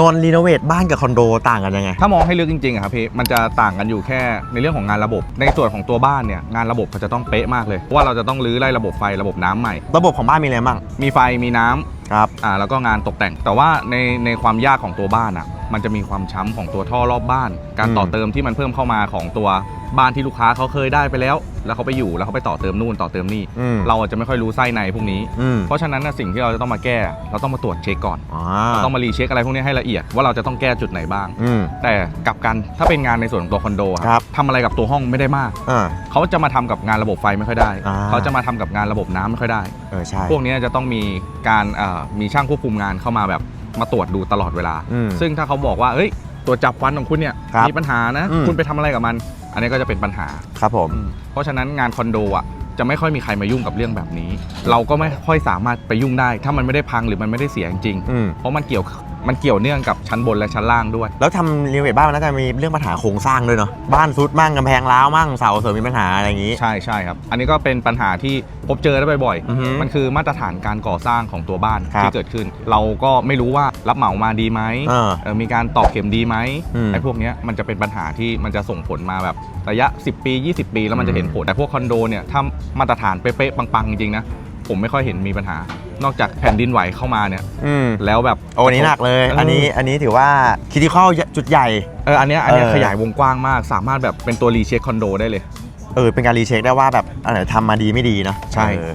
นนรีโนเวทบ้านกับคอนโดต่างกันยังไง ถ้ามองให้ลึกจริงๆอะครับพี่มันจะต่างกันอยู่แค่ในเรื่องของงานระบบ ในส่วนของตัวบ้านเนี่ยงานระบบเขาจะต้องเป๊ะมากเลยเพราะว่าเราจะต้องรื้อไล่ระบบไฟระบบน้ำใหม่ ระบบของบ้านมีอะไรบ้างมีไฟมีน้ำครับ อ่าแล้วก็งานตกแต่ง แต่ว่าในในความยากของตัวบ้านอะมันจะมีความช้ำของตัวท่อรอบบ้าน การต่ออืมเติมที่มันเพิ่มเข้ามาของตัว บ้านที่ลูกค้าเขาเคยได้ไปแล้ว แล้วเขาไปอยู่แล้วเขาไปต่อเติมนู่นต่อเติมนี่ อืมเราอาจจะไม่ค่อยรู้ไส้ในพวกนี้ อืม เพราะฉะนั้นนะสิ่งที่เราจะต้องมาแก้ เราต้องมาตรวจเช็คก่อน อ่าเราต้องมารีเช็คอะไรพวกนี้ให้ละเอียดว่าเราจะต้องแก้จุดไหนบ้าง อืม แต่กลับกันถ้าเป็นงานในส่วนของตัวคอนโดครัครับบทำอะไรกับตัวห้องไม่ได้มาก อ่า เขาจะมาทำกับงานระบบไฟไม่ค่อยได้ อ่า เขาจะมาทำกับงานระบบน้ำไม่ค่อยได้ เออใช่ พวกนี้จะต้องมีการเอ่อมีช่างควบคุมงานเข้ามาแบบมาตรวจดูตลอดเวลา อืมซึ่งถ้าเขาบอกว่าเอ้ยตัวจับควันของคุณเนี่ยครับมีปัญหานะ อืมคุณไปทำอะไรกับมัน อันนี้ก็จะเป็นปัญหา ครับผม เพราะฉะนั้นงานคอนโดอะจะไม่ค่อยมีใครมายุ่งกับเรื่องแบบนี้ เราก็ไม่ค่อยสามารถไปยุ่งได้ ถ้ามันไม่ได้พังหรือมันไม่ได้เสียจริงอืมๆเพราะมันเกี่ยว มันเกี่ยวเนื่องกับชั้นบนและชั้นล่างด้วย แล้วทำรีโนเวทบ้านมันน่าจะมีเรื่องปัญหาโครงสร้างด้วยเนาะบ้านซุดมั่งกำแพงร้าวมั่งเสาเสริมมีปัญหาอะไรอย่างนี้ ใช่ใช่ครับ อันนี้ก็เป็นปัญหาที่พบเจอได้บ่อยอือฮึๆมันคือมาตรฐานการก่อสร้างของตัวบ้านครับที่เกิดขึ้น เราก็ไม่รู้ว่ารับเหมามาดีไหมเออเออมีการตอกเข็มดีไหมอืมไอ้พวกเนี้ยมันจะเป็นปัญหาที่มันจะส่งผลมาแบบระยะ 10 ปี 20 ปี แล้วมันจะเห็นผลแต่พวกคอนโดเนี่ยถ้ามาตรฐานเป๊ะๆปังๆจริงๆนะผมไม่ค่อยเห็นมีปัญหา นอกจากแผ่นดินไหวเข้ามาเนี่ย อืมแล้วแบบโอ้อันนี้หนักเลยเอออัอันนี้อันนี้ถือว่าคิดที่เข้าจุดใหญ่ เอออันเนี้ยอันเนี้ยเออ ขยายวงกว้างมาก สามารถแบบเป็นตัวรีเช็คคอนโดได้เลย เออเป็นการรีเช็คได้ว่าแบบอันไหนทำมาดีไม่ดีเนาะใช่ เออ